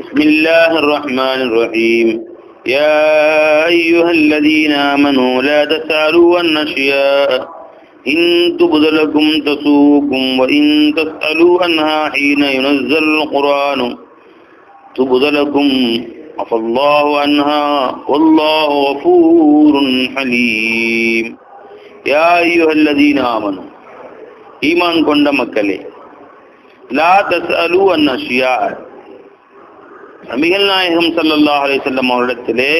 بسم الله الرحمن الرحيم. يا أيها الذين آمنوا لا تسألوا عن أشياء إن تبد لكم تسوكم وإن تسألوا عنها حين ينزل القرآن. تبد لكم عفى الله عنها والله غفور حليم. يا أيها الذين آمنوا إيمان كنت مكة لا تسألوا عن أشياء நபிகள் நாயகம் சல்லல்லா அலைஹி அவரிடத்திலே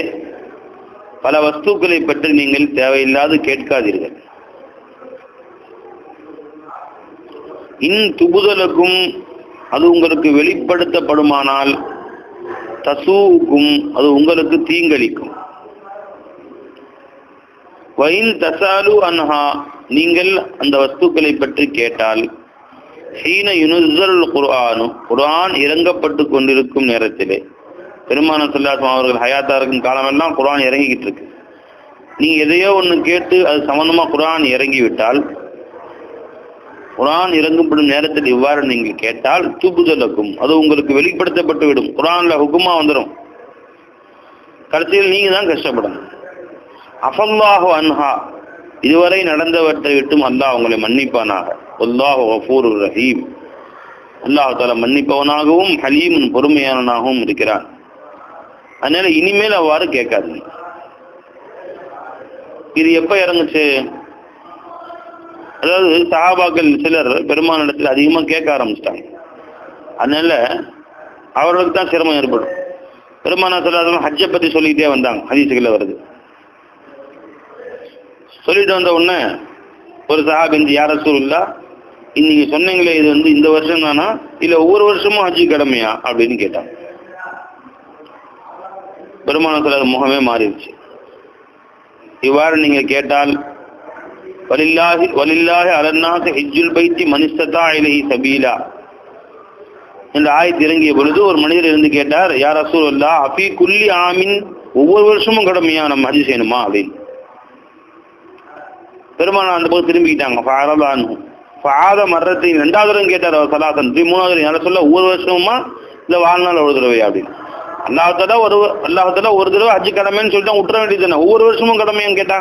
பல வஸ்துக்களை பற்றி நீங்கள் தேவையில்லாது கேட்காதீர்கள். இன் துபுதலுக்கும் அது உங்களுக்கு வெளிப்படுத்தப்படுமானால் தசூக்கும் அது உங்களுக்கு தீங்களிக்கும். வைன் தசாலு அன்ஹா நீங்கள் அந்த வஸ்துக்களை பற்றி கேட்டால் ஹீன யுனுசல் குர்ஆனு குர்ஆன் இறங்கப்பட்டு கொண்டிருக்கும் நேரத்திலே. பெருமான சொல்லாசம் அவர்கள் ஹயாத்தா இருக்கும் காலமெல்லாம் குரான் இறங்கிக்கிட்டு இருக்கு. நீங்க எதையோ ஒன்று கேட்டு அது சம்பந்தமா குரான் இறங்கி விட்டால் இறங்கப்படும் நேரத்தில் இவ்வாறு நீங்கள் கேட்டால் தூப்புதலுக்கும் அது உங்களுக்கு வெளிப்படுத்தப்பட்டு விடும். குரான்ல ஹுக்குமா வந்துடும் கடைசியில் நீங்க தான் கஷ்டப்படணும். அஃபல்லாஹு அன்ஹா இதுவரை நடந்தவற்றை விட்டும் அல்லாஹ் உங்களை மன்னிப்பானாக. அல்லாஹ் ரஹீம். அல்லாஹ் மன்னிப்பவனாகவும் ஹலீமும் பொறுமையானவனாகவும் இருக்கிறான். அதனால இனிமேல் அவ்வாறு கேட்காது இது எப்ப இறங்குச்சு? அதாவது சஹாபாக்கள் சிலர் பெருமானிடத்தில் அதிகமா கேட்க ஆரம்பிச்சிட்டாங்க. அதனால அவர்களுக்கு தான் சிரமம் ஏற்படும். பெருமானா சொல்லாத ஹஜ்ஜை பத்தி சொல்லிக்கிட்டே வந்தாங்க ஹதீசுகளில் வருது. சொல்லிட்டு வந்த உடனே ஒரு சஹாபிந்து யார சூழல்லா நீங்க சொன்னீங்களே இது வந்து இந்த வருஷம் தானா இல்ல ஒவ்வொரு வருஷமும் ஹஜ்ஜி கடமையா? அப்படின்னு கேட்டாங்க. பெருமான சிலர் முகமே மாறிடுச்சு. இவ்வாறு நீங்க கேட்டால் வலில்லாஹி வலில்லாஹி அலன்னாசி ஹிஜ்ஜுல் பைத்தி மனிஸ்ததா இலகி சபீலா. என்று ஆயத்து இறங்கிய பொழுது ஒரு மனிதர் இருந்து கேட்டார் யார் அசூர் அல்லா அஃபி குல்லி ஆமின் ஒவ்வொரு வருஷமும் கடமையா? நம்ம ஹஜ் செய்யணுமா? அப்படின்னு. பெருமானா அந்த போது திரும்பிக்கிட்டாங்க. ஃபாரலானு பாத மரத்தையும் ரெண்டாவது தடவை கேட்டார் அவர் சலாசன் மூணாவது யாரும் சொல்ல ஒவ்வொரு வருஷமுமா இல்லை வாழ்நாள் ஒரு தடவை அப்படின்னு. அல்லாஹத்தால ஒரு அல்லாஹத்தால ஒரு தடவை ஹஜ்ஜு கடமைன்னு சொல்லிட்டு விட்டுற வேண்டியது தானே. ஒவ்வொரு வருஷமும் கடமையும் கேட்டா.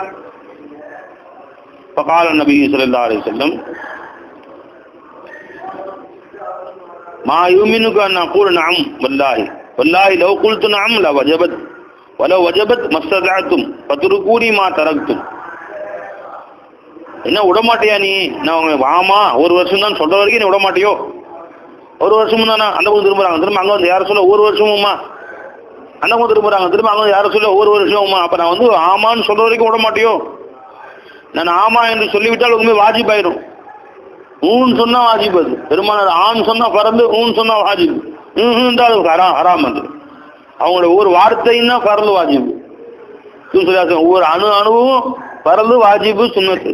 இப்போ கால நபி சொல்லா அலி செல்லம் மா யூமினுக்கு நான் கூறு நாம் வல்லாஹி வல்லாஹி லவ் குழுத்து நாம் ல வஜபத் வல வஜபத் மஸ்தாத்தும் பத்துரு கூறி மா தரத்தும் என்ன விடமாட்டியா நீ? நான் உங்க ஆமா ஒரு வருஷம் தான் சொல்ற வரைக்கும் நீ விடமாட்டியோ? ஒரு வருஷமும் தானே? அந்த பக்கம் திரும்புறாங்க. திரும்ப அங்க வந்து யாரும் சொல்ல ஒரு வருஷமும்மா? அந்த பக்கம் திரும்புறாங்க. திரும்ப அங்க வந்து யாரும் சொல்ல ஒரு வருஷமும்மா? அப்ப நான் வந்து ஆமான்னு சொல்ற வரைக்கும் விட மாட்டியோ நான் ஆமா என்று சொல்லிவிட்டால் உண்மை வாஜிப் ஆயிடும் ஊன் சொன்னா வாஜிப் அது. பெருமானார் ஆண் சொன்னா பறந்து ஊன் சொன்னா வாஜிப். ம் ஹரா ஹராம் ஹராம் அது. அவங்களோட ஒவ்வொரு வார்த்தையும் தான் பறந்து வாஜிப். ஒவ்வொரு அணு அணுவும் பரது வாஜிபு சுண்ணத்து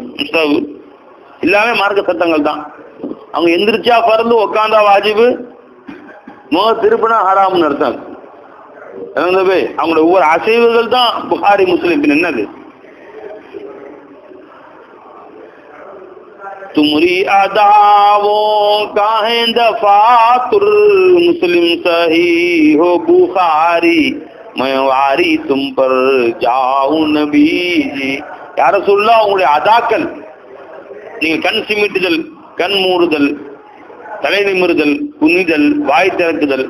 எல்லாமே மார்க்க சட்டங்கள் தான். அவங்க எந்திரிச்சா பரந்து உக்காந்தா வாஜிபு. முக திருப்பினா ஹராம்னு அர்த்தம். அவங்களோட ஒவ்வொரு அசைவுகள் தான் புகாரி முஸ்லிம் என்னது? تمری அதாவோ وہ பாத்துரு முஸ்லிம் சஹி ஹோ ہو மயவாரி தும்பர் واری تم யார சொல்லா உங்களுடைய அதாக்கள். நீங்க கண் சிமிட்டுதல் கண் மூடுதல் தலை நிமிறுதல் குனிதல் வாய் திறக்குதல்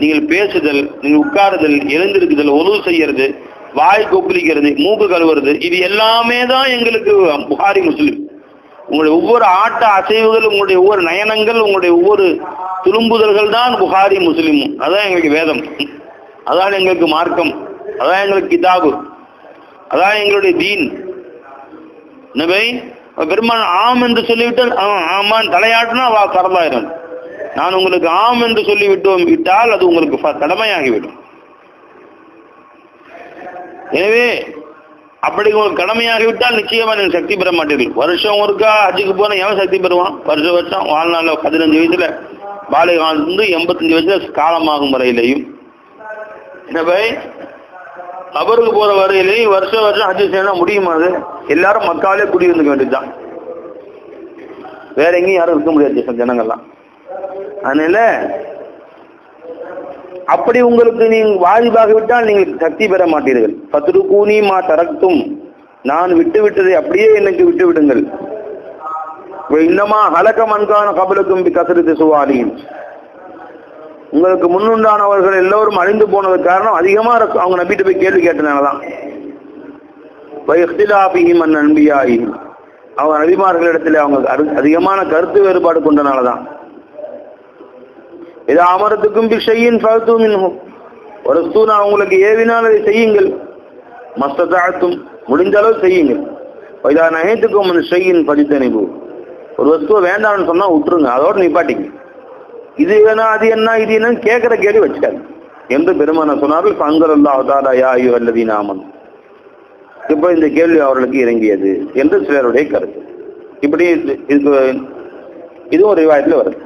நீங்கள் பேசுதல் நீங்கள் உட்காருதல் எழுந்திருக்குதல் உதவு செய்யறது வாய் கொப்பளிக்கிறது மூக்கு கழுவுறது இது எல்லாமே தான் எங்களுக்கு புகாரி முஸ்லீம். உங்களுடைய ஒவ்வொரு ஆட்ட அசைவுகள் உங்களுடைய ஒவ்வொரு நயனங்கள் உங்களுடைய ஒவ்வொரு துரும்புதல்கள் தான் புகாரி முஸ்லீம். அதான் எங்களுக்கு வேதம். அதான் எங்களுக்கு மார்க்கம். அதான் எங்களுக்கு கிதாபு. அதான் எங்களுடைய தீன். நபை பெருமான் ஆம் என்று சொல்லிவிட்டால் ஆமான் தலையாட்டினா அவ கரலாயிரம் நான் உங்களுக்கு ஆம் என்று சொல்லி விட்டோம் விட்டால் அது உங்களுக்கு கடமையாகிவிடும். எனவே அப்படி உங்களுக்கு கடமையாகிவிட்டால் நிச்சயமா நீங்கள் சக்தி பெற மாட்டீர்கள். வருஷம் ஒருக்கா ஹஜ்ஜுக்கு போனால் எவன் சக்தி பெறுவான்? வருஷ வருஷம் வாழ்நாள் பதினஞ்சு வயசுல பாலை வாழ்ந்து எண்பத்தஞ்சு வயசுல காலமாகும் வரையிலையும். பை கபருக்கு போற வரையிலையும் வருஷம் வருஷம் ஹஜ் செய்யணும் முடியுமா அது? எல்லாரும் மக்காலே குடியிருந்துக்க வேண்டியதுதான். வேற எங்கேயும் யாரும் இருக்க முடியாது ஜனங்கள்லாம். அதனால அப்படி உங்களுக்கு நீங்கள் வாஜிபாக விட்டால் நீங்கள் சக்தி பெற மாட்டீர்கள். பத்து கூனி மா தரக்தும். நான் விட்டு விட்டதை அப்படியே எனக்கு விட்டு விடுங்கள். இன்னமா ஹலக மன்கான கபலுக்கும் கசரித்து சுவாரியும் உங்களுக்கு முன்னுண்டானவர்கள் எல்லோரும் அழிந்து போனதுக்கு காரணம் அதிகமா இருக்கும் அவங்க நம்பிட்டு போய் கேள்வி கேட்டனாலதான். தான் அன் அன்பியாயிஹிம் அவங்க நபிமார்களிடத்தில் அவங்க அதிகமான கருத்து வேறுபாடு கொண்டனாலதான். இது அமரத்துக்கும் பிஷையின் ஃபல்து மின்ஹும். ஒரு ஸ்தூனா உங்களுக்கு ஏவினால் அதை செய்யுங்கள். மஸ்தத்தாழ்த்தும் முடிந்த அளவு செய்யுங்கள். இதா நகைத்துக்கும் செய்யின் பதித்தணிவு ஒரு வஸ்துவை வேண்டாம்னு சொன்னா விட்டுருங்க அதோட நிப்பாட்டிங்க. இது வேணா அது என்ன இது என்ன கேட்கிற கேள்வி வச்சுக்காது. என்று பெருமான சொன்னார்கள் பங்கர் அல்லா அவதாரா யா ஐயோ அல்லதி நாமன் இப்போ இந்த கேள்வி அவர்களுக்கு இறங்கியது என்று சிலருடைய கருத்து. இப்படி இது- இதுக்கு இதுவும் ஒரு ரிவாயத்தில் வருது.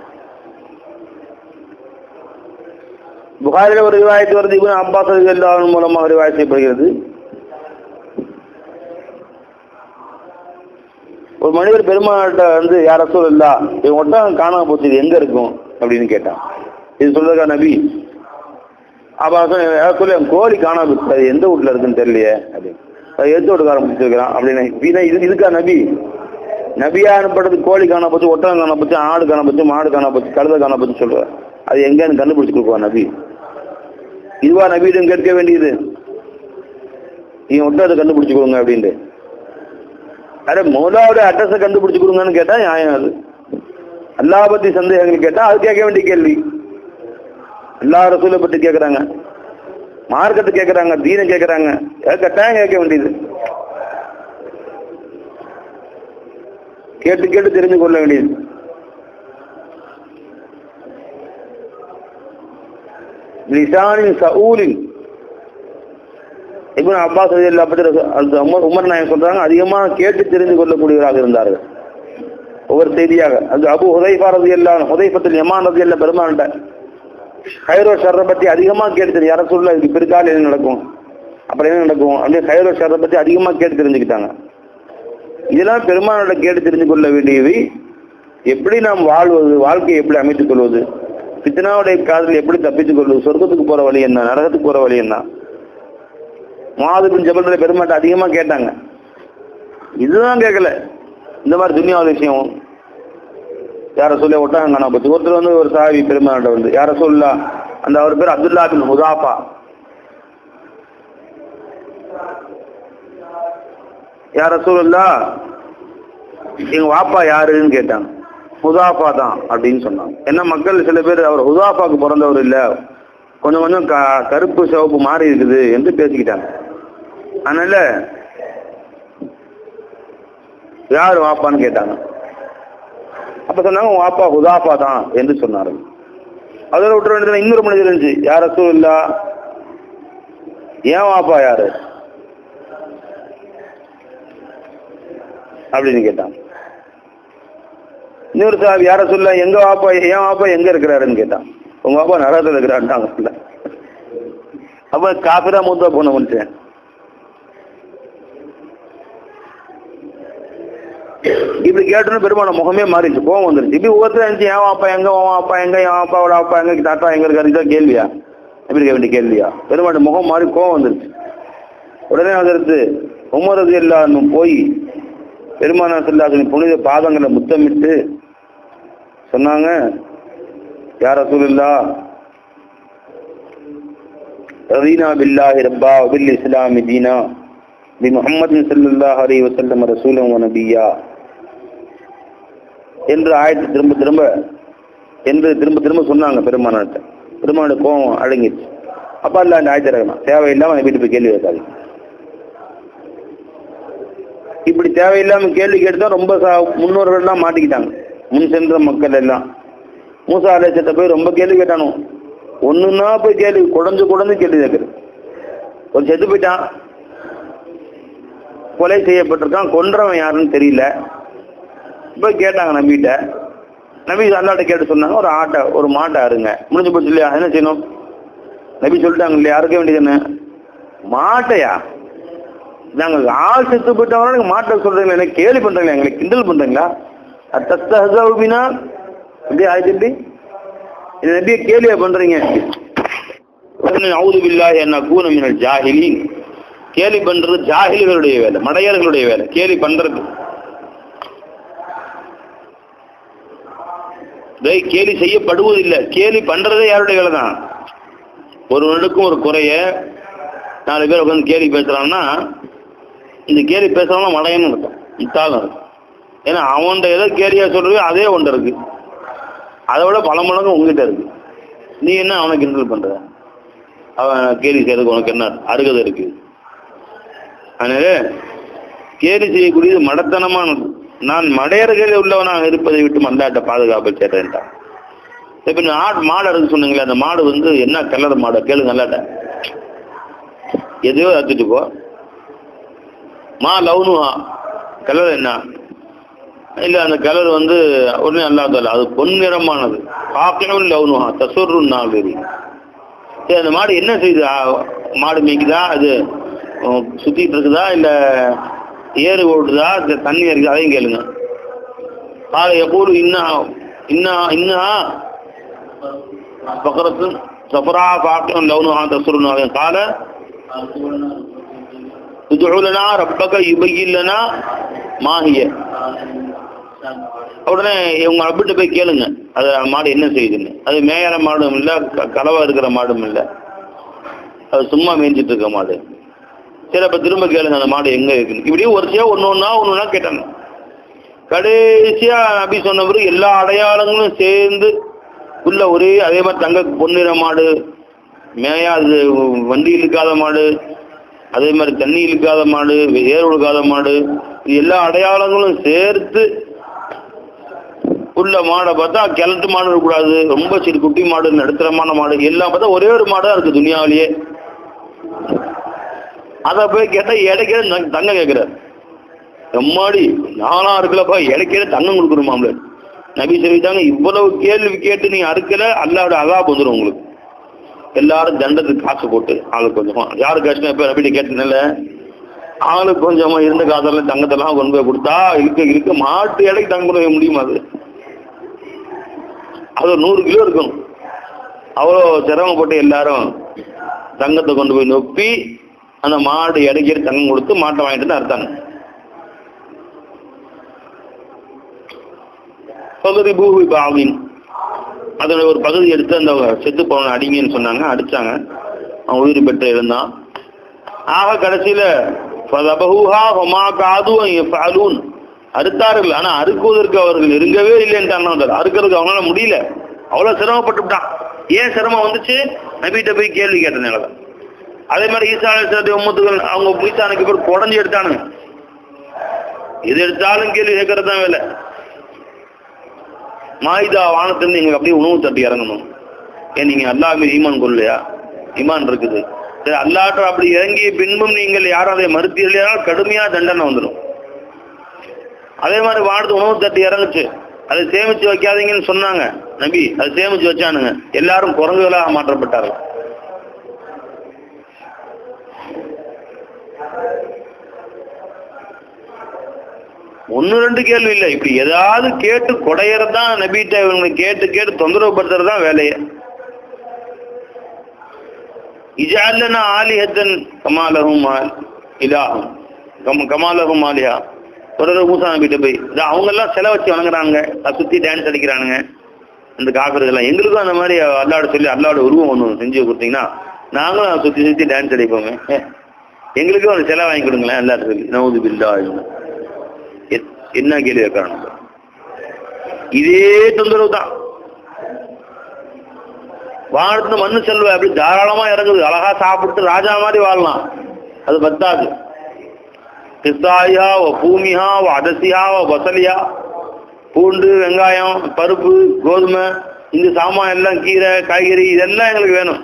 புகாரில் ஒரு விவாயத்து வருது இவன் அப்பாஸ் எல்லாரும் மூலமாக ரிவாயத் செய்யப்படுகிறது. ஒரு மனிதர் பெருமாள்கிட்ட வந்து யார சொல்லா என் ஒட்டகம் காணாமல் போச்சு இது எங்க இருக்கும்? அப்படின்னு கேட்டான். இது சொல்றதுக்கா நபி? அப்ப சொன்ன, கோழி காணாம அது எந்த வீட்டுல இருக்குன்னு தெரியலையே. அப்படின்னு. அது எந்த வீட்டுக்காரன் பிடிச்சிருக்கிறான் அப்படின்னு. வீணா இது இதுக்கா நபி? நபியா அனுப்பட்டது கோழி காண போச்சு ஒட்டகம் காண போச்சு ஆடு காண போச்சு மாடு காணா போச்சு கழுத காணா போச்சு சொல்ற. அது எங்கன்னு கண்டுபிடிச்சு கொடுக்குவா நபி? இதுவா நபியிடம் கேட்க வேண்டியது? நீ ஒட்டகத்தை கண்டுபிடிச்சு கொடுங்க அப்படின்ட்டு. அரே மௌலாவோட அட்ரஸை கண்டுபிடிச்சு கொடுங்கன்னு கேட்டா நியாயம் அது. அல்லா பத்தி சந்தேகங்கள் கேட்டா அது கேட்க வேண்டிய கேள்வி. அல்லா ரசூலை பத்தி கேட்கறாங்க மார்க்கெட்டு கேட்கறாங்க தீனம் கேட்கறாங்க கட்டாயம் கேட்க வேண்டியது. கேட்டு கேட்டு தெரிஞ்சு கொள்ள வேண்டியது. லிசானின் சவுலின் இப்னு அப்பாஸ் ரலியல்லாஹு பத்தி உமர் நாயன் சொல்றாங்க அதிகமாக கேட்டு தெரிந்து கொள்ளக்கூடியவராக இருந்தார்கள். ஒவ்வொரு செய்தியாக. அது அபு ஹுதைஃபா ரலியல்லாஹு எமான் ரதி எல்லாம் பெருமான்ட்ட ஹைரோ ஷர்ரை பற்றி அதிகமாக கேட்டு தெரியும். யாரை சொல்ல இதுக்கு பிற்கால என்ன நடக்கும்? அப்புறம் என்ன நடக்கும்? அப்படின்னு ஹைரோ ஷர்ரை பற்றி அதிகமாக கேட்டு தெரிஞ்சுக்கிட்டாங்க. இதெல்லாம் பெருமானோட கேட்டு தெரிஞ்சு கொள்ள வேண்டியவை எப்படி நாம் வாழ்வது வாழ்க்கையை எப்படி அமைத்துக் கொள்வது பித்தனாவுடைய காதல் எப்படி தப்பித்துக் கொள்வது சொர்க்கத்துக்கு போற வழி என்ன நரகத்துக்கு போற வழி என்ன? மாதுபின் ஜபல்ல பெருமாட்டை அதிகமாக கேட்டாங்க. இதுதான் கேட்கல. இந்த மாதிரி துணியாவது விஷயம். யார சொல்ல ஒட்டாங்க காணா ஒருத்தர் வந்து ஒரு சாவி பெருமாண்ட வந்து யார சொல்லா? அந்த அவர் பேர் அப்துல்லா பின் ஹுதாஃபா. யார சொல்லா? எங்க வாப்பா யாருன்னு கேட்டாங்க. ஹுதாஃபா தான் அப்படின்னு சொன்னாங்க. ஏன்னா மக்கள் சில பேர் அவர் ஹுதாஃபாக்கு பிறந்தவர் இல்லை. கொஞ்சம் கொஞ்சம் க- கருப்பு சிவப்பு மாறி இருக்குது என்று பேசிக்கிட்டாங்க. அதனால யார் வாப்பான்னு கேட்டாங்க. அப்ப சொன்னாங்க உன் வாப்பா ஹுதாஃபா தான் என்று சொன்னார்கள். அதோட விட்டுற வேண்டியது இன்னொரு மனிதர் இருந்துச்சு. யார் இல்லா ஏன் வாப்பா யாரு? அப்படின்னு கேட்டான். இன்னொரு சார் யார சொல்ல எங்க வாப்பா? என் வாப்பா? எங்க இருக்கிறாருன்னு கேட்டான். உங்க வாப்பா நரகத்தில் இருக்கிறான்ட்டாங்க அப்ப காப்பிரா மூத்தா போன மனுஷன். இப்படி கேட்டோன்னு பெருமான முகமே மாறிடுச்சு. கோவம் வந்துருச்சு. இப்படி ஒவ்வொருத்தர் இருந்துச்சு ஏன் அப்பா எங்க உன் அப்பா எங்க என் வாப்பாவோட அப்பா எங்க? தாத்தா எங்க இருக்காரு? இதான் கேள்வியா? எப்படி கேட்க வேண்டிய கேள்வியா? பெருமாட முகம் மாறி கோவம் வந்துருச்சு. உடனே அதற்கு உமரது எல்லாரும் போய் பெருமான செல்லாசனின் புனித பாதங்களை முத்தமிட்டு சொன்னாங்க. யார சூழல்லா ரதீனா பில்லாஹி ரப்பா பில் இஸ்லாமி தீனா பி முகமது ஸல்லல்லாஹு அலைஹி வசல்லம் ரசூலம் நபியா. என்று ஆயத்து திரும்ப திரும்ப என்று திரும்ப திரும்ப சொன்னாங்க பெருமானாட்ட பெருமானோட கோபம் அடங்கிடுச்சு. அப்பா இல்லை அந்த ஆயத்தை இறக்கணும் தேவையில்லாம அந்த வீட்டு போய் கேள்வி கேட்காது இப்படி தேவையில்லாம கேள்வி கேட்டு ரொம்ப சா- முன்னோர்கள்லாம் மாட்டிக்கிட்டாங்க. முன் சென்ற மக்கள் எல்லாம். மூசா அலேசத்தை போய் ரொம்ப கேள்வி கேட்டானோ? ஒண்ணுன்னா போய் கேள்வி குடஞ்சு குடஞ்சு கேள்வி கேட்குறது ஒரு செத்து போயிட்டான். கொலை செய்யப்பட்டிருக்கான். கொன்றவன் யாருன்னு தெரியல. போய் கேட்டாங்க நம்பிட்ட நபி அல்லாட்ட கேட்டு சொன்னாங்க ஒரு ஆட்டை ஒரு மாட்டை அருங்க முடிஞ்சு போச்சு இல்லையா? என்ன செய்யணும்? நபி சொல்லிட்டாங்க இல்லையா? அறுக்க வேண்டியது என்ன? மாட்டையா? நாங்கள் ஆள் செத்து போயிட்டவங்க மாட்டை சொல்றீங்களா? என்ன கேலி பண்றீங்களா? எங்களை கிண்டல் பண்றீங்களா? அத்தஸ்தஹபினா எப்படி ஆயிடுச்சு இது நபியை கேலியா பண்றீங்க? அவுது என்ன கூன மினல் கேலி பண்றது ஜாகிலிகளுடைய வேலை மடையர்களுடைய வேலை. கேலி பண்றது. கேலி செய்யப்படுவதில்லை. கேலி பண்ணுறதே யாருடைய வேலை தான் ஒருவனுக்கும் ஒரு குறைய நாலு பேர் உட்காந்து கேலி பேசுகிறான்னா இந்த கேலி பேசுகிறவங்க மடையன்னு இருக்கும். இத்தாலும் இருக்கும். ஏன்னா அவன்கிட்ட எதை கேலியாக சொல்கிறது அதே ஒன்று இருக்குது அதை விட பல மடங்கு உங்ககிட்ட இருக்குது நீ என்ன அவனை கிண்டல் பண்ணுற அவன் கேலி செய்யறதுக்கு உனக்கு என்ன அருகதை இருக்குது அதனால கேலி செய்யக்கூடியது மடத்தனமானது. நான் மடையர்கள் உள்ளவனாக இருப்பதை விட்டு மந்தாட்ட பாதுகாப்பு சேர்றேன்ட்டான் இப்ப இந்த ஆடு மாடு அறுக்க சொன்னீங்களே அந்த மாடு வந்து என்ன கலர் மாடை? கேளுங்க நல்லாட்ட. எதையோ அறுத்துட்டு போ. மா லவுனுஹா கலர் என்ன? இல்ல அந்த கலர் வந்து உடனே நல்லா தரல அது பொன்னிறமானது பார்க்கணும் லவுனுஹா தசுரு நாகரி. சரி அந்த மாடு என்ன செய்யுது? மாடு மேய்க்குதா? அது சுத்திட்டு இருக்குதா? இல்லை ஏறு ஓடுதா தண்ணி இருக்குது அதையும் கேளுங்க. காலை எப்போது இன்னா இன்னா இன்னா? பக்கரத்து சஃபரா பாக்கம் லவுனுஹா தசுரு நாகரி கால துதுலனா ரப்பக யுபையில்லனா மாஹிய உடனே இவங்க அப்பிட்டு போய் கேளுங்க. அது மாடு என்ன செய்யுதுன்னு. அது மேயற மாடும் இல்லை க- கலவா இருக்கிற மாடும் இல்லை. அது சும்மா மேய்ஞ்சிட்டு இருக்க மாடு. சரி அப்ப திரும்ப கேளுங்க அந்த மாடு எங்கே இருக்குன்னு. இப்படியே வரிசையா ஒன்று ஒன்றா ஒன்று ஒன்றா கேட்டாங்க. கடைசியா அப்படி சொன்ன பிறகு எல்லா அடையாளங்களும் சேர்ந்து உள்ள ஒரே அதே மாதிரி தங்க பொன்னிற மாடு மேயாது வண்டி இழுக்காத மாடு அதே மாதிரி தண்ணி இழுக்காத மாடு ஏர் ஒழுக்காத மாடு எல்லா அடையாளங்களும் சேர்த்து உள்ள மாடை பார்த்தா கிழட்டு மாடு இருக்கக்கூடாது ரொம்ப சிறு குட்டி மாடு நடுத்தரமான மாடு எல்லாம் பார்த்தா ஒரே ஒரு மாடு தான் இருக்கு துனியாவிலேயே அதை போய் கேட்டால் இடைக்கிற தங்கம் கேட்குறாரு எம்மாடி நானா இருக்கலப்பா இடைக்கிற தங்கம் கொடுக்கணுமாம்ல. நபி சொல்லிட்டாங்க இவ்வளவு கேள்வி கேட்டு நீ அறுக்கல அல்லாவோட அதாப் வந்துடும் உங்களுக்கு. எல்லாரும் தண்டத்துக்கு காசு போட்டு ஆளுக்கு கொஞ்சமா. யாரு கஷ்டம் இப்போ நபிட்டு கேட்டனால ஆளுக்கு கொஞ்சமா இருந்த காசெல்லாம் தங்கத்தெல்லாம் கொண்டு போய் கொடுத்தா இருக்க இருக்க மாட்டு இடைக்கு தங்கம் கொண்டு போய் முடியுமா அது? அது ஒரு நூறு கிலோ இருக்கும் அவ்வளோ சிரமப்பட்டு எல்லாரும் தங்கத்தை கொண்டு போய் நொப்பி அந்த மாடு இடைக்கிற தங்கம் கொடுத்து மாட்டை வாங்கிட்டு வந்து அறுத்தாங்க. பகுதி பூவி பாவின். அதோட ஒரு பகுதி எடுத்து அந்த செத்து போன அடிங்கன்னு சொன்னாங்க அடிச்சாங்க. அவன் உயிர் பெற்று இருந்தான். ஆக கடைசியில் அறுத்தார்கள் ஆனால் அறுக்குவதற்கு அவர்கள் இருக்கவே இல்லைன்ட்டாங்க அறுக்கிறதுக்கு அவங்களால முடியல. அவ்வளோ சிரமப்பட்டுட்டான். ஏன் சிரமம் வந்துச்சு? நபிகிட்ட போய் கேள்வி கேட்டனால தான் அதே மாதிரி ஈசா அலிஸ்லாத்தி உம்மத்துகள் அவங்க ஈசானுக்கு பேர் குடஞ்சி எடுத்தானுங்க. எது எடுத்தாலும் கேள்வி கேட்கறது தான் வேலை. மாயுதா வானத்திலிருந்து எங்களுக்கு அப்படியே உணவு தட்டி இறங்கணும். ஏன் நீங்க அல்லாஹ் மீது ஈமான் கொள்ளையா ஈமான் இருக்குது. சரி அல்லாட்ட அப்படி இறங்கிய பின்பும் நீங்கள் யாரும் அதை மறுத்தீர்களா கடுமையா தண்டனை வந்துடும் அதே மாதிரி வானத்து உணவு தட்டி இறங்குச்சு. அதை சேமிச்சு வைக்காதீங்கன்னு சொன்னாங்க. நபி அதை சேமிச்சு வச்சானுங்க. எல்லாரும் குரங்குகளாக மாற்றப்பட்டார்கள். ஒன்னு ரெண்டு கேள்வி இல்லை. இப்படி ஏதாவது கேட்டு கொடையறதான் நபிட்ட இவங்களை கேட்டு கேட்டு தொந்தரவு படுத்துறது தான் வேலையே. இஜாலனா ஆலிஹத்தன் கமாலகும் இலாகும் கம் கமாலகும் ஆலியா ஒரு மூசா நபிட்ட போய் இது அவங்க எல்லாம் வச்சு வணங்குறாங்க சுற்றி சுத்தி டான்ஸ் அடிக்கிறானுங்க. அந்த காக்கிறதுலாம் எங்களுக்கும் அந்த மாதிரி அல்லாட சொல்லி அல்லாட உருவம் ஒன்று செஞ்சு கொடுத்தீங்கன்னா நாங்களும் சுற்றி சுத்தி சுத்தி டான்ஸ் அடிப்போமே. எங்களுக்கும் ஒரு செலவு வாங்கி கொடுங்களேன் எல்லாரும் சொல்லி. நவுது பில்லா என்ன கேள்வி கேட்கறாங்க இதே தொந்தரவு தான். வானத்துல மண்ணு செல்வ அப்படி தாராளமா இறங்குது. அழகா சாப்பிட்டு ராஜா மாதிரி வாழலாம். அது பத்தாது. கிறிஸ்தாயா ஓ பூமியா ஓ அதசியா ஓ வசலியா பூண்டு வெங்காயம் பருப்பு கோதுமை இந்த சாமான் எல்லாம் கீரை காய்கறி இதெல்லாம் எங்களுக்கு வேணும்.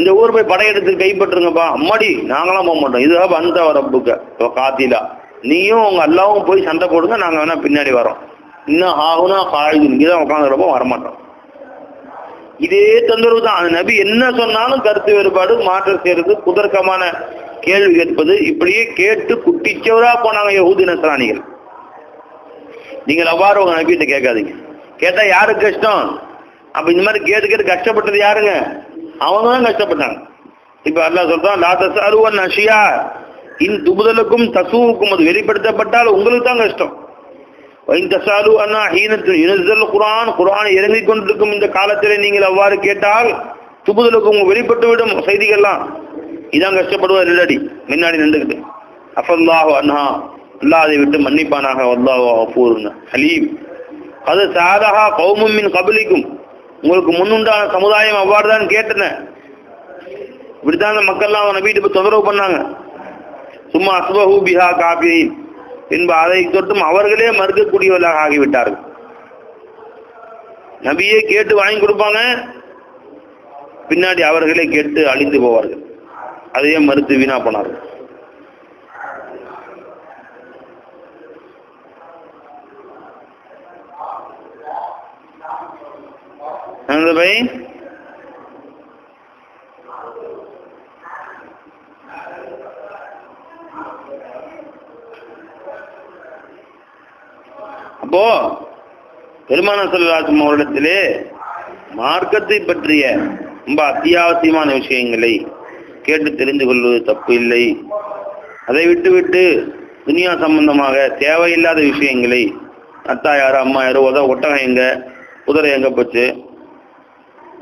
இந்த ஊர் போய் படையெடுத்து கைப்பற்றுங்கப்பா அம்மாடி நாங்களாம் போக மாட்டோம். இதுதான் அந்த வரப்புக்க காத்திலா நீயும் உங்க அல்லாவும் போய் சண்டை போடுங்க நாங்க வேணா பின்னாடி வரோம். இன்னும் ஆகுனா காயுது இங்கதான் உட்காந்துருப்போ வரமாட்டோம். இதே தொந்தரவு தான். அந்த நபி என்ன சொன்னாலும் கருத்து வேறுபாடு மாற்றம் செய்யறது குதர்க்கமான கேள்வி கேட்பது. இப்படியே கேட்டு குட்டிச்சவரா போனாங்க யஹூதி நசராணிகள் நீங்கள் அவ்வாறு உங்க நபிகிட்ட கேட்காதீங்க. கேட்டா யாருக்கு கஷ்டம்? அப்ப இந்த மாதிரி கேட்டு கேட்டு கஷ்டப்பட்டது யாருங்க? அவங்க தான் கஷ்டப்பட்டாங்க. இப்ப அல்லா சொல்றான் லா அருவன் நஷியா இன் துபுதலுக்கும் தசுவுக்கும் அது வெளிப்படுத்தப்பட்டால் உங்களுக்கு தான் கஷ்டம். வைன் தசாலு அண்ணா ஹீனத்தில் இனசல் குரான் குரான் இறங்கிக் கொண்டிருக்கும் இந்த காலத்தில் நீங்கள் அவ்வாறு கேட்டால் துபுதலுக்கும் உங்க வெளிப்பட்டுவிடும் செய்திகள்லாம். இதான் கஷ்டப்படுவார் இல்லடி முன்னாடி நின்றுக்கிட்டு. அஃபல்லாஹு அண்ணா அல்லாஹ் அதை விட்டு மன்னிப்பானாக. அல்லாஹு அஃபூர்னு ஹலீம். அது சாதகா கௌமும் மின் கபலிக்கும். உங்களுக்கு முன்னுண்டான சமுதாயம் அவ்வாறு தான் கேட்டன. இப்படித்தான் அந்த மக்கள்லாம் அவனை வீட்டுக்கு தொந்தரவு பண்ணாங்க. சும்மா அஸ்வஹு பிஹா காபி பின்பு அதை தொட்டும் அவர்களே மறுக்கக்கூடியவர்களாக ஆகிவிட்டார்கள். நபியே கேட்டு வாங்கி கொடுப்பாங்க. பின்னாடி அவர்களே கேட்டு அழிந்து போவார்கள். அதையே மறுத்து வீணா போனார்கள். என்னது பை அப்போ பெருமான செல்வராஜம் அவரிடத்திலே மார்க்கத்தை பற்றிய ரொம்ப அத்தியாவசியமான விஷயங்களை கேட்டு தெரிந்து கொள்வது தப்பு இல்லை. அதை விட்டு விட்டு துனியா சம்பந்தமாக தேவையில்லாத விஷயங்களை அத்தா யாரோ அம்மா யாரோ உத ஒட்டகம் எங்க குதிரை எங்க போச்சு?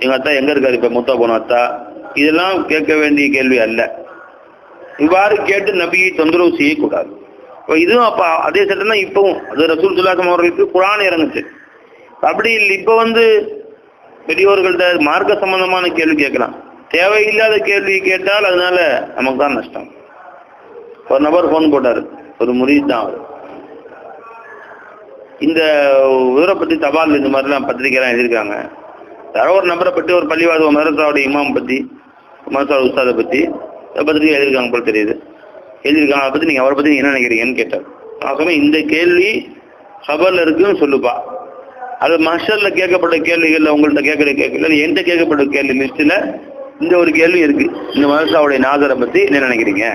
எங்க அத்தா எங்க இருக்காரு? இப்ப முத்தா போன அத்தா. இதெல்லாம் கேட்க வேண்டிய கேள்வி அல்ல. இவ்வாறு கேட்டு நபியை தொந்தரவு செய்யக்கூடாது. இப்போ இதுவும் அப்போ அதே சட்டம் தான் இப்பவும். அது ரசூல் சுல்லாசம் அவர்களுக்கு குரான் இறங்குச்சு. அப்படி இல்லை இப்போ வந்து பெரியோர்கள்ட்ட மார்க்க சம்பந்தமான கேள்வி கேட்கலாம். தேவையில்லாத கேள்வி கேட்டால் அதனால நமக்கு தான் நஷ்டம். ஒரு நபர் ஃபோன் போட்டார். ஒரு முறிவு தான் அவர். இந்த ஊரை பற்றி தபால் இந்த மாதிரிலாம் பத்திரிக்கைலாம் எழுதியிருக்காங்க. யாரோ ஒரு நபரை பற்றி ஒரு பள்ளிவாத மதரசாவுடைய இமாம் பற்றி மதரசா உஸ்தாதை பற்றி. பத்திரிக்கை எழுதியிருக்காங்க போல தெரியுது. எழுதியிருக்காங்க அதை பற்றி நீங்கள் அவரை பற்றி என்ன நினைக்கிறீங்கன்னு கேட்டார். ஆகவே இந்த கேள்வி ஹபரில் இருக்குன்னு சொல்லுப்பா. அது மஷரில் கேட்கப்பட்ட கேள்விகள்ல உங்கள்கிட்ட கேட்குற கேட்கல என்கிட்ட கேட்கப்பட்ட கேள்வி லிஸ்ட்டில் இந்த ஒரு கேள்வி இருக்குது இந்த மதரசாவுடைய நாதரை பற்றி என்ன நினைக்கிறீங்க?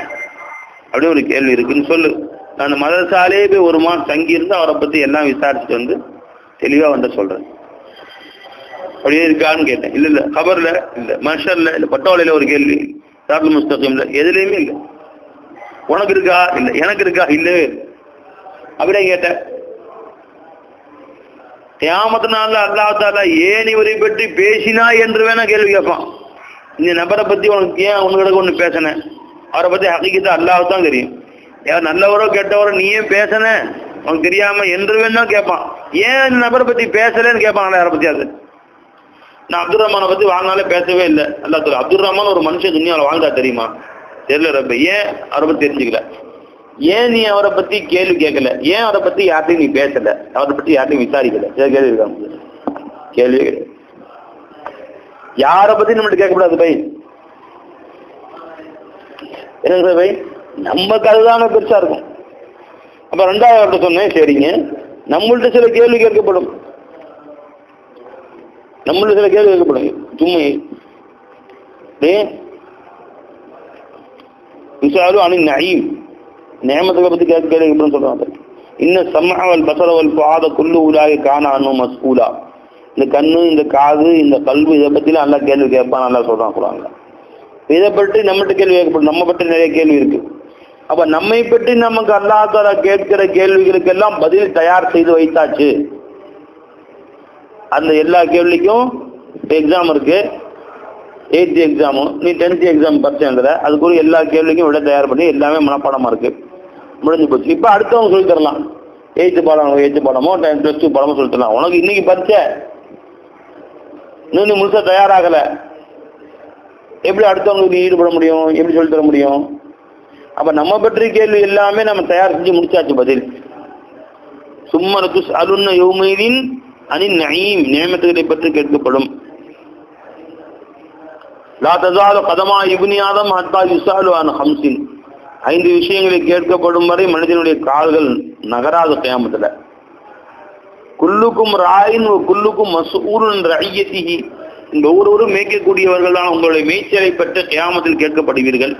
அப்படி ஒரு கேள்வி இருக்குன்னு சொல்லு. நான் அந்த மதரசாலே போய் ஒரு மாதம் தங்கி இருந்து அவரை பற்றி எல்லாம் விசாரிச்சுட்டு வந்து தெளிவாக வந்து சொல்கிறேன் அப்படியே இருக்கான்னு கேட்டேன். இல்லை இல்லை கபரில் இல்லை மஷர்ல இல்லை பட்டோலையில ஒரு கேள்வி. தாக்குல் முஸ்தகிம்ல எதுலேயுமே இல்லை. உனக்கு இருக்கா? இல்லை எனக்கு இருக்கா? இல்லவே இல்லை. அப்படியே கேட்டேன். தியாமத்தினால அல்லாத்தால ஏன் இவரை பற்றி பேசினா என்று வேணா கேள்வி கேட்பான் இந்த நபரை பற்றி உனக்கு ஏன் உனக்கு ஒன்று பேசினேன் அவரை பற்றி ஹகிக்கத்தை அல்லாஹ் தான் தெரியும். யார் நல்லவரோ கெட்டவரோ நீ ஏன் பேசின? உனக்கு தெரியாமல் என்று வேணா கேட்பான் ஏன் இந்த நபரை பற்றி பேசலன்னு கேட்பாங்களா யாரை பற்றி அது நான் அப்துல் ரஹ்மானை பத்தி வாழ்நாளே பேசவே இல்லை. அல்லா சொல்லு. அப்துல் ரஹ்மான் ஒரு மனுஷன் துணியாவில் வாழ்ந்தா தெரியுமா? தெரியல ரப்ப. ஏன் அவரை பத்தி தெரிஞ்சுக்கல? ஏன் நீ அவரை பத்தி கேள்வி கேட்கல? ஏன் அவரை பத்தி யார்ட்டையும் நீ பேசல? அவரை பத்தி யார்ட்டையும் விசாரிக்கல? சில கேள்வி இருக்காங்க கேள்வி கிடையாது. யாரை பத்தி நம்மகிட்ட கேட்கக்கூடாது பை? என்ன பை? நமக்கு அதுதானே பெருசா இருக்கும். அப்ப ரெண்டாவது சொன்னேன் சரிங்க. நம்மள்ட்ட சில கேள்வி கேட்கப்படும். நம்மள்ட்ட சில கேள்வி கேட்கப்படும் சும்மா விசாரு அணி நயீம். நேமத்தை பற்றி கேட்க கேள்விப்படும் சொல்றாங்க. இன்னும் சம்மாவல் பசரவல் பாத குல்லு உலாகி காணானு மஸ்கூலா. இந்த கண்ணு இந்த காது இந்த கல்வி இதை பற்றிலாம் நல்லா கேள்வி கேட்பான் நல்லா சொல்கிறான் சொல்கிறாங்க இதை பற்றி நம்மகிட்ட கேள்வி கேட்கப்படும் நம்ம பற்றி நிறைய கேள்வி இருக்கு. அப்போ நம்மை பற்றி நமக்கு அல்லாஹால கேட்கிற கேள்விகளுக்கெல்லாம் பதில் தயார் செய்து வைத்தாச்சு. அந்த எல்லா கேள்விக்கும் எக்ஸாம் இருக்கு. எயித்து எக்ஸாமு நீ டென்த்து எக்ஸாம் பரிச்சை அதுக்குரிய எல்லா கேள்விக்கும் விட தயார் பண்ணி எல்லாமே மனப்பாடமாக இருக்கு. முடிஞ்சு போச்சு. இப்போ அடுத்தவங்க சொல்லி தரலாம். எயித்து பாடம் எயித்து பாடமோ டென் ப்ளஸ் டூ பாடமோ சொல்லி தரலாம். உனக்கு இன்னைக்கு பரிச்சை இன்னும் முழுசாக தயாராகலை. எப்படி அடுத்தவங்களுக்கு நீ ஈடுபட முடியும்? எப்படி சொல்லி தர முடியும்? அப்போ நம்ம பற்றி கேள்வி எல்லாமே நம்ம தயார் செஞ்சு முடிச்சாச்சு பதில். சும்மா துஸ் அலுன்ன அணி நயீம் நியமத்துகளை பற்றி கேட்கப்படும். லா தசாலு கதமா இப்னி ஆதம் ஹத்தா யுசாலு அன் ஹம்சின். ஐந்து விஷயங்களை கேட்கப்படும் வரை மனிதனுடைய கால்கள் நகராத கேமத்தில் குல்லுக்கும் ராயின் குல்லுக்கும் மசூருன் ரஐயத்திஹி இந்த ஒவ்வொருவரும் மேய்க்கக்கூடியவர்கள் தான் உங்களுடைய மேய்ச்சலை பெற்ற கியாமத்தில் கேட்கப்படுவீர்கள்.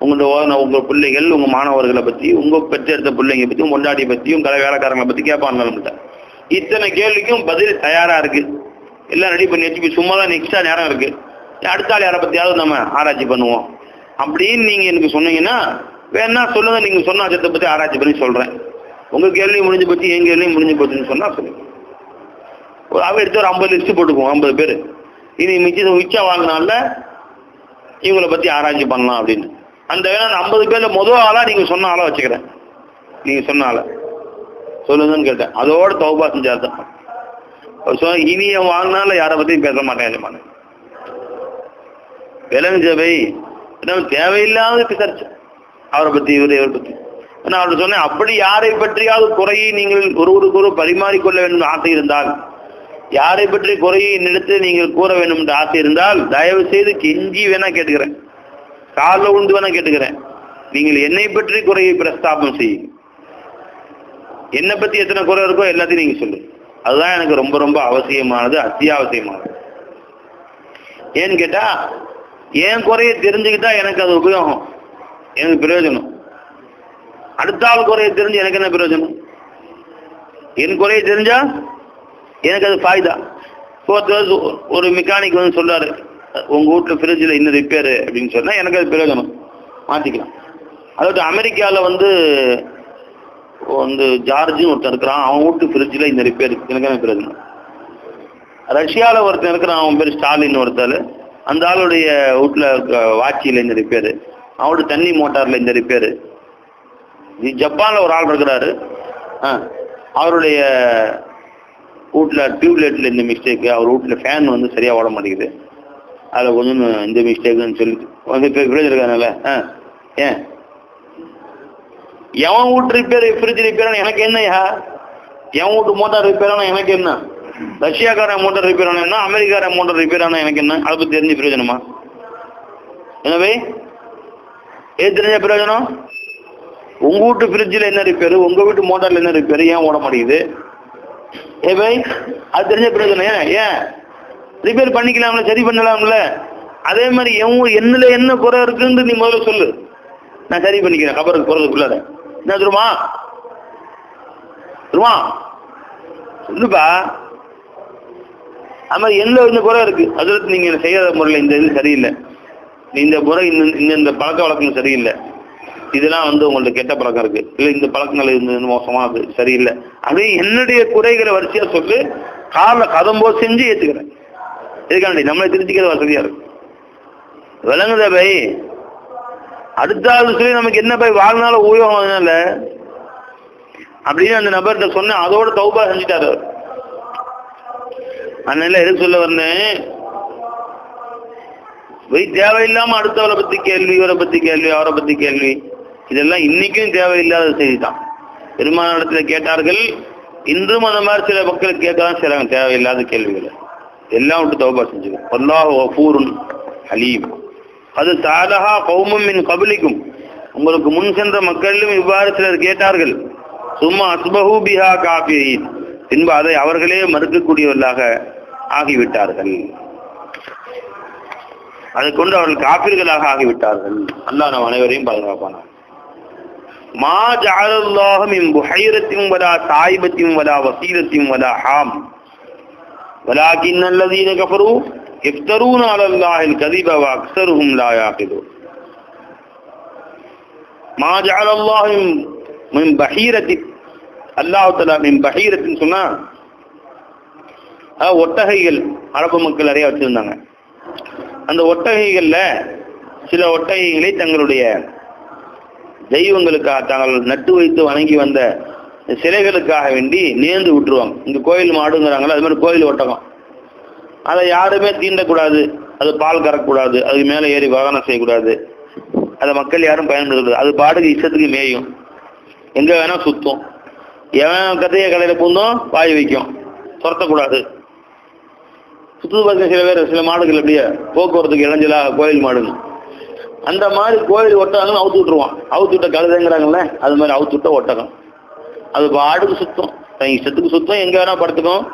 உங்களோட உங்க பிள்ளைகள் உங்க மாணவர்களை பத்தி உங்க பெற்றெடுத்த பிள்ளைங்க பற்றியும் கொண்டாடியை பற்றியும் கலை வேலைக்காரங்களை பத்தி கேட்பாங்க நம்மகிட்ட இத்தனை கேள்விக்கும் பதில் தயாரா இருக்கு. எல்லாம் ரெடி பண்ணி வச்சு சும்மா தான் நெக்ஸ்டா நேரம் இருக்கு. அடுத்த ஆள் யாரை பத்தியாவது நம்ம ஆராய்ச்சி பண்ணுவோம். அப்படின்னு நீங்க எனக்கு சொன்னீங்கன்னா வேணா சொல்லுங்க. நீங்க சொன்ன அச்சத்தை பத்தி ஆராய்ச்சி பண்ணி சொல்றேன். உங்க கேள்வியும் முடிஞ்சு போச்சு என் கேள்வியும் முடிஞ்சு போச்சுன்னு சொன்னா சொல்லுங்க. ஒரு அவ எடுத்து ஒரு ஐம்பது லிஸ்ட் போட்டுக்குவோம் ஐம்பது பேர். இனி மிச்சம் மிச்சம் வாங்கினால இவங்களை பத்தி ஆராய்ச்சி பண்ணலாம் அப்படின்னு. அந்த வேணா அந்த ஐம்பது பேர்ல முதல் ஆளா நீங்க சொன்ன ஆளா வச்சுக்கிறேன். நீங்க சொன்ன ஆளை. சொல்லுங்கன்னு கேட்டேன். அதோட தௌபா செஞ்சாதான் தான். சொன்ன இனி என் யாரை பத்தியும் பேச மாட்டேன் எஜமானே விலங்கு சபை தேவையில்லாத பிசர்ச்சு. அவரை பத்தி இவரை இவரை பத்தி. நான் அவர் சொன்னேன் அப்படி யாரை பற்றியாவது குறையை நீங்கள் ஒருவருக்கு ஒரு பரிமாறிக்கொள்ள வேண்டும் என்று ஆசை இருந்தால் யாரை பற்றி குறையை என்னிடத்தில் நீங்கள் கூற வேண்டும் என்று ஆசை இருந்தால் தயவு செய்து கெஞ்சி வேணா கேட்டுக்கிறேன். காலில் உண்டு வேணா கேட்டுக்கிறேன். நீங்கள் என்னை பற்றி குறையை பிரஸ்தாபம் செய்யுங்க என்னை பற்றி எத்தனை குறை இருக்கோ எல்லாத்தையும் நீங்கள் சொல்லுங்க அதுதான் எனக்கு ரொம்ப ரொம்ப அவசியமானது அத்தியாவசியமானது. ஏன்னு கேட்டால் என் குறையை தெரிஞ்சுக்கிட்டா எனக்கு அது உபயோகம். எனக்கு பிரயோஜனம். அடுத்த ஆள் குறையை தெரிஞ்சு எனக்கு என்ன பிரயோஜனம்? என் குறையை தெரிஞ்சா எனக்கு அது ஃபாய்தா. ஒருத்தர் ஒரு மெக்கானிக் வந்து சொல்கிறாரு உங்கள் வீட்டில் ஃப்ரிட்ஜில் இன்னும் ரிப்பேர் அப்படின்னு சொன்னால் எனக்கு அது பிரயோஜனம். மாற்றிக்கலாம் அதாவது அமெரிக்காவில் வந்து வந்து ஜார்ஜ்னு ஒருத்தன் இருக்கிறான் அவன் வீட்டு ஃப்ரிட்ஜில் இந்த ரிப்பேர் எனக்கு என்ன ரஷ்யாவில் ஒருத்தன் இருக்கிறான் அவன் பேர் ஸ்டாலின் ஒருத்தர். அந்த ஆளுடைய வீட்டில் வாட்சியில் இந்த ரிப்பேர் அவனோட தண்ணி மோட்டாரில் இந்த ரிப்பேர் ஜப்பானில் ஒரு ஆள் இருக்கிறாரு. ஆ அவருடைய வீட்டில் டியூப்லைட்டில் இந்த மிஸ்டேக்கு அவர் வீட்டில் ஃபேன் வந்து சரியாக ஓட மாட்டேங்குது. அதில் கொஞ்சம் இந்த மிஸ்டேக்குன்னு சொல்லி வந்து பேர் இருக்காங்கல்ல ஆ ஏன்? எவன் வீட்டு ரிப்பேர் ஃப்ரிட்ஜ் ரிப்பேர் எனக்கு என்னையா எவன் வீட்டு மோட்டார் ரிப்பேரானா எனக்கு என்ன? ரஷ்யாக்காரன் மோட்டார் ரிப்பேர் என்ன? அமெரிக்காரன் மோட்டார் ரிப்பேர் ஆனால் எனக்கு என்ன? அதை பற்றி தெரிஞ்சு பிரயோஜனமா? எனவே ஏது தெரிஞ்ச பிரயோஜனம்? உங்கள் வீட்டு ஃப்ரிட்ஜில் என்ன ரிப்பேர் உங்கள் வீட்டு மோட்டாரில் என்ன ரிப்பேர் ஏன் ஓட மாட்டேங்குது? ஏ பை அது தெரிஞ்ச பிரயோஜனம் ஏன்? ஏன்? ரிப்பேர் பண்ணிக்கலாம்ல சரி பண்ணலாம்ல? அதே மாதிரி என் என்னில் என்ன குறை இருக்குன்னு நீ முதல்ல சொல்லு. நான் சரி பண்ணிக்கிறேன் கபருக்கு போகிறதுக்குள்ளார என்ன திருமா திருமா சொல்லுப்பா. அது மாதிரி எந்த இந்த குறை இருக்கு? அதில் நீங்க செய்யாத முறையில் இந்த இது சரியில்லை. இந்த முறை இந்த இந்த இந்த பழக்க வழக்கம் சரியில்லை. இதெல்லாம் வந்து உங்கள்ட்ட கெட்ட பழக்கம் இருக்கு. இல்லை இந்த பழக்கங்கள் இந்த மோசமானது சரியில்லை. அது என்னுடைய குறைகளை வரிசையா சொல்லு காலில் கதம்போ செஞ்சு ஏற்றுக்கிறேன் இதுக்காண்டி நம்மளை திருத்திக்கிறது வசதியா இருக்கு. விளங்குதா பை. அடுத்த ஆள் சொல்லி நமக்கு என்ன பை வாழ்நாள உபயோகம் அதனால அப்படின்னு அந்த நபர்கிட்ட சொன்னேன். அதோட தௌபா செஞ்சுட்டாரு அவர். அதனால எது சொல்ல வந்தேன்? போய் தேவையில்லாம அடுத்தவரை பத்தி கேள்வி இவரை பத்தி கேள்வி அவரை பத்தி கேள்வி. இதெல்லாம் இன்னைக்கும் தேவையில்லாத செய்தி தான் பெருமான இடத்துல கேட்டார்கள். இன்றும் அந்த மாதிரி சில மக்கள் கேட்கலாம் செய்கிறாங்க தேவையில்லாத கேள்விகளை. எல்லாம் விட்டு தௌபா செஞ்சுக்கோ அல்லாஹ் வஃபூருன் ஹலீம். அது தாலஹா கௌமம் மின் கபலிக்கும். உங்களுக்கு முன் சென்ற மக்களிலும் இவ்வாறு சிலர் கேட்டார்கள். சும்மா அஸ்பஹூ பிஹா காபியின் பின்பு அதை அவர்களே மறுக்கக்கூடியவர்களாக ஆகிவிட்டார்கள். அதை கொண்டு அவர்கள் காப்பீர்களாக ஆகிவிட்டார்கள். அல்லாஹ் நம் அனைவரையும் பாதுகாப்பான மா ஜாலல்லாஹும் இம் புஹைரத்தையும் வலா சாயிபத்தையும் வலா வசீரத்தையும் வலா ஹாம். வலாக்கின் நல்லதீன கபரும் இஃப்தரூன் அலல்லாஹில் கதிபவ அக்சருகும் லாயாகிதோ மா ஜால் அல்லாஹிம் மின் பஹீரத்தி அல்லாஹு தலா அதாவது ஒட்டகைகள் அரபு மக்கள் நிறைய வச்சிருந்தாங்க. அந்த ஒட்டகைகள்ல சில ஒட்டகைகளை தங்களுடைய தெய்வங்களுக்காக தாங்கள் நட்டு வைத்து வணங்கி வந்த சிலைகளுக்காக வேண்டி நேர்ந்து விட்டுருவாங்க. இந்த கோயில் மாடுங்கிறாங்களா அது மாதிரி கோயில் ஒட்டகம். அதை யாருமே தீண்டக்கூடாது. அது பால் கறக்கூடாது அதுக்கு மேலே ஏறி வாகனம் செய்யக்கூடாது. அதை மக்கள் யாரும் பயன்படுத்தக்கூடாது. அது பாடுக்கு இஷ்டத்துக்கு மேயும். எங்கே வேணால் சுத்தும். எவன் கதைய கடையில் பூந்தோம் வாய் வைக்கும். துரத்தக்கூடாது. சுற்று பார்க்க சில பேர் சில மாடுகள் அப்படியே போக்குவரத்துக்கு இளைஞ்சலா கோயில் மாடுங்க அந்த மாதிரி கோயில் ஒட்டகங்கள் அவுத்து விட்டுருவான். அவுத்து விட்ட கழுதைங்கிறாங்கல்ல அது மாதிரி அவுத்து விட்ட ஒட்டகம். அது பாடுக்கு சுத்தம். இஷ்டத்துக்கு சுத்தம். எங்கே வேணால் படுத்துக்கும்.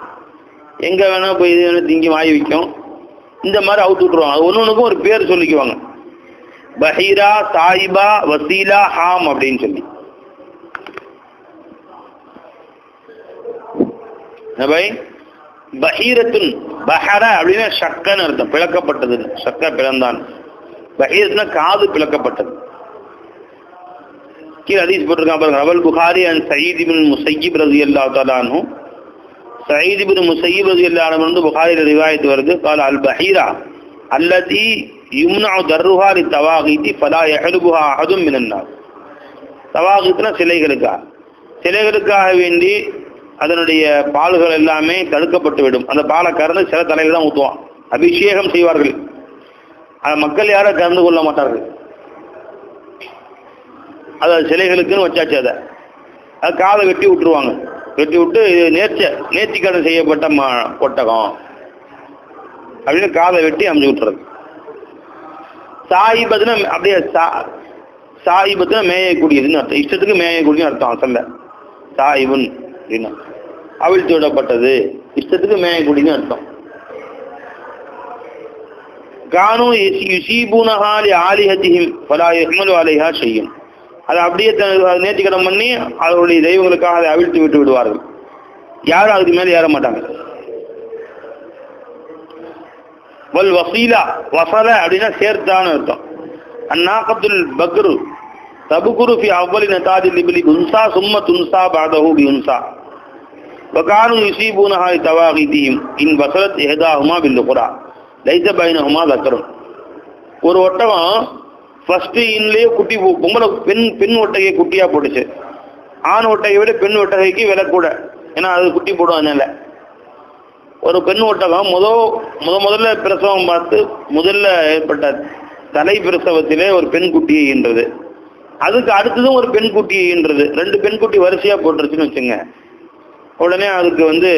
எங்க வேணால் போய் இது திங்கி வாய் வைக்கும் இந்த மாதிரி அவுத்து விட்டுருவாங்க. அது ஒன்று ஒன்றுக்கும் ஒரு பேர் சொல்லிக்குவாங்க. பஹீரா சாயிபா வசீலா ஹாம் அப்படின்னு சொல்லி. பை பஹீரத்துன் பஹர அப்படின்னா ஷக்கன்னு அர்த்தம். பிளக்கப்பட்டது. சக்க பிளந்தான். பஹீரத்னா காது பிளக்கப்பட்டது. கீழே ஹதீஸ் போட்டிருக்கான் பாருங்க. அவல் புகாரி அண்ட் சயீத் இபின் முசையிப் ரதி அல்லா தாலானும் சயீத் இபின் முசையிப் ரதி அல்லா வந்து புகாரில் ரிவாயத்து வருது. கால அல் பஹீரா அல்லதி யும்னா தர்ருஹா லி தவாகீதி ஃபலா யஹலுபுஹா அஹதும் மினன்னார். தவாகீத்னா சிலைகளுக்காக. சிலைகளுக்காக வேண்டி அதனுடைய பால்கள் எல்லாமே தடுக்கப்பட்டு விடும். அந்த பாலை கறந்து சில தலையில் தான் ஊற்றுவான் அபிஷேகம் செய்வார்கள். அதை மக்கள் யாரும் கறந்து கொள்ள மாட்டார்கள். அது சிலைகளுக்குன்னு வச்சாச்சு அதை. அது காதை வெட்டி விட்டுருவாங்க. வெட்டி விட்டு நேர்ச்ச நேர்த்திக்கடன் செய்யப்பட்ட மா ஒட்டகம் அப்படின்னு காதை வெட்டி அமைஞ்சு விட்டுறது. சாயிபத்துனா அப்படியே சா சாயிபத்துனா மேயக்கூடியதுன்னு அர்த்தம். இஷ்டத்துக்கு மேயக்கூடியதுன்னு அர்த்தம் அசல்ல சாயிபுன் அப்படின்னா. அவிழ்த்து விடப்பட்டது. இஷ்டத்துக்கு மேயக்கூடியதுன்னு அர்த்தம். கானு யுசீபூனஹாலி ஆலிஹத்திஹிம் பலா யஹ்மலு அலைஹா செய்யும் அதை அப்படியே நேர்த்திக்கடன் பண்ணி அவருடைய தெய்வங்களுக்காக அதை அவிழ்த்து விட்டு விடுவார்கள். யாரும் அதுக்கு மேலே ஏற மாட்டாங்க. வல் வசீலா வசல அப்படின்னா சேர்த்தான்னு அர்த்தம். அந்நாக்கத்துல் பக்ரு தபுகுரு ஃபி அவ்வளி நதாதி லிபிலி உன்சா சும்ம துன்சா பாதஹு பி உன்சா. வகானு யுசீபூனஹாய் தவாகிதீம் இன் வசரத் எஹதாஹுமா பில்லுகுரா லைச பைனஹுமா தக்கரும் ஒரு ஒட்டவன் ஃபர்ஸ்ட் இன்லேயே குட்டி பொம்பளை பெண் பெண் ஒட்டகை குட்டியாக போட்டுச்சு. ஆண் ஒட்டகை விட பெண் ஒட்டகைக்கு விலை கூட. ஏன்னா அது குட்டி போடும் அதனால ஒரு பெண் ஒட்டகம் முத முத முதல்ல பிரசவம் பார்த்து முதல்ல ஏற்பட்ட தலை பிரசவத்திலே ஒரு பெண் குட்டி ஈன்றது. அதுக்கு அடுத்ததும் ஒரு பெண் குட்டி ஈன்றது. ரெண்டு பெண் குட்டி வரிசையாக போட்டுருச்சுன்னு வச்சுங்க. உடனே அதுக்கு வந்து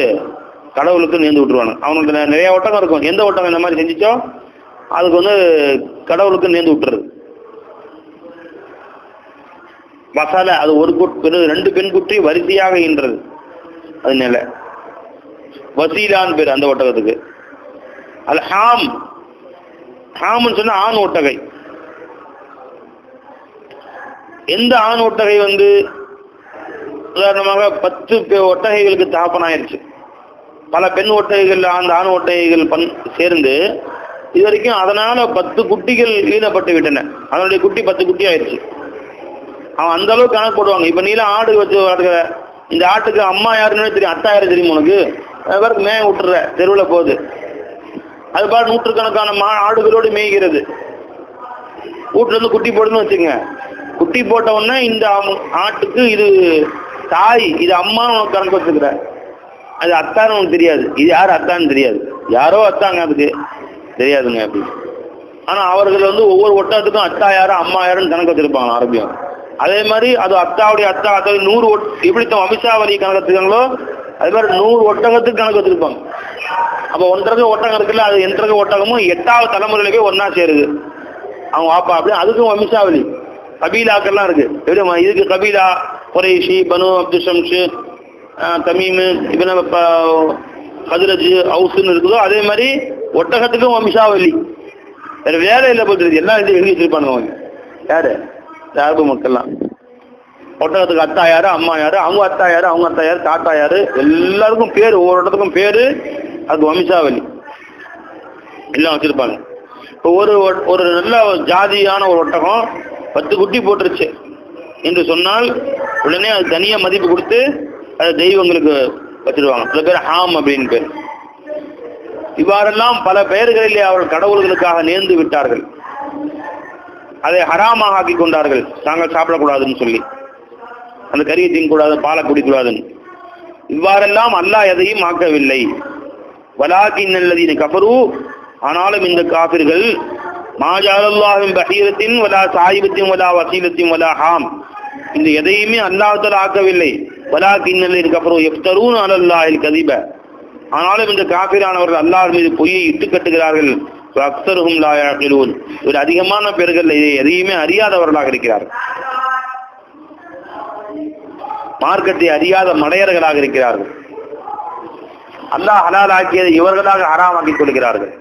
கடவுளுக்கு நேர்ந்து விட்டுருவாங்க. அவனுக்கு நிறைய ஒட்டகம் இருக்கும். எந்த ஒட்டகம் இந்த மாதிரி செஞ்சுச்சோ அதுக்கு வந்து கடவுளுக்கு நேர்ந்து விட்டுறது மசாலா அது ஒரு குட் பெண் ரெண்டு பெண் குட்டி வரிசையாக ஈன்றது. அது நிலை வசீலான்னு பேர் அந்த ஒட்டகத்துக்கு. அது ஹாம். ஹாம்னு சொன்னா ஆண் ஒட்டகை. எந்த ஆண் ஒட்டகை வந்து உதாரணமாக பத்து பே- ஒட்டகைகளுக்கு தாப்பனாயிருச்சு பல பெண் ஒட்டகைகள் அந்த ஆண் ஒட்டகைகள் பண் சேர்ந்து இது வரைக்கும் அதனால பத்து குட்டிகள் ஈனப்பட்டு விட்டன. அதனுடைய குட்டி பத்து குட்டி ஆயிடுச்சு அவன் அந்த அளவுக்கு கணக்கு போடுவாங்க. இப்போ நீலாம் ஆடு வச்சு வளர்க்குற இந்த ஆட்டுக்கு அம்மா யாருன்னு தெரியும் அத்தா யாரு தெரியும் உனக்கு? வேறு பேருக்கு மேய விட்டுற தெருவில் போகுது. அது பாரு நூற்றுக்கணக்கான மா ஆடுகளோடு மேய்கிறது. வீட்டுலேருந்து குட்டி போடுன்னு வச்சுங்க குட்டி போட்ட உடனே இந்த ஆட்டுக்கு இது தாய் இது அம்மான்னு உனக்கு கணக்கு வச்சுக்கிற. அது அத்தான்னு உனக்கு தெரியாது. இது யார் அத்தான்னு தெரியாது. யாரோ அத்தாங்க அதுக்கு. தெரியாதுங்க அப்படி. ஆனால் அவர்கள் வந்து ஒவ்வொரு ஒட்டத்துக்கும் அத்தா யாரும் அம்மா யாருன்னு கணக்கு வச்சுருப்பாங்க ஆரோக்கியம். அதே மாதிரி அது அத்தாவுடைய அத்தா அத்தா நூறு ஒட் எப்படி தம் அமிஷாவளி கணக்கு வச்சிருக்காங்களோ அதே மாதிரி நூறு ஒட்டகத்துக்கு கணக்கு வச்சிருப்பாங்க அப்போ ஒன்றரை ஒட்டகம் இருக்குல்ல அது என்றரை ஒட்டகமும் எட்டாவது தலைமுறையில போய் ஒன்னா சேருது. அவங்க வாப்பா அப்படின்னு அதுக்கும் வம்சாவளி கபீலாக்கெல்லாம் இருக்கு. எப்படி இதுக்கு கபீலா குறைஷி பனு அப்துல் ஷம்ஷு ஆஹ், தமீமு இவன கதிரஜு ஹவுஸ்ன்னு இருக்குதோ அதே மாதிரி ஒட்டகத்துக்கும் வம்சாவளி வேற வேலை இல்லை போட்டுருக்கு எல்லாம் இது எழுதி வச்சிருப்பாங்க அவங்க? யாரு? இந்த மக்கள்லாம். ஒட்டகத்துக்கு அத்தா யாரு அம்மா யாரு அவங்க அத்தா யாரு அவங்க அத்தா யாரு தாத்தா யாரு எல்லாருக்கும் பேரு ஒவ்வொரு இடத்துக்கும் பேரு அது வம்சாவளி எல்லாம் வச்சிருப்பாங்க. இப்போ ஒரு ஒரு நல்ல ஜாதியான ஒரு ஒட்டகம் பத்து குட்டி போட்டுருச்சு. என்று சொன்னால் உடனே அது தனியா மதிப்பு கொடுத்து அதை தெய்வங்களுக்கு வச்சிருவாங்க. சில பேர் ஹாம் அப்படின்னு பேர். இவ்வாறெல்லாம் பல பெயர்களிலே அவர்கள் கடவுள்களுக்காக நேர்ந்து விட்டார்கள். அதை ஹராமாக ஆக்கி கொண்டார்கள். தாங்கள் சாப்பிடக்கூடாதுன்னு சொல்லி. அந்த கறியை திங்கக்கூடாது பாலை குடிக்கூடாதுன்னு இவ்வாறெல்லாம் அல்லாஹ் எதையும் ஆக்கவில்லை. வலாக்கின் அல்லதீன கபரு ஆனாலும் இந்த காபிர்கள் மாஜாலல்லாஹின் பஹீரத்தின் வலா சாயிபத்தின் வலா வசீலத்தின் வலா ஹாம். இந்த எதையுமே அல்லாஹத்தால் ஆக்கவில்லை. வலாக்கின் அல்லதீன கபரு எஃப்தரூன் அலல்லாஹில் கதிப. ஆனாலும் இந்த காபிரானவர்கள் அல்லாஹ் மீது பொய்யை இட்டு கட்டுகிறார்கள். அக்சருகும் லாயாக்கிலூன் இவர் அதிகமான பேர்கள் எதையுமே அறியாதவர்களாக இருக்கிறார்கள். மார்க்கத்தை அறியாத மடையர்களாக இருக்கிறார்கள். அல்லாஹ் ஹலால் ஆக்கியதை இவர்களாக ஹராமாக்கிக் கொள்கிறார்கள்.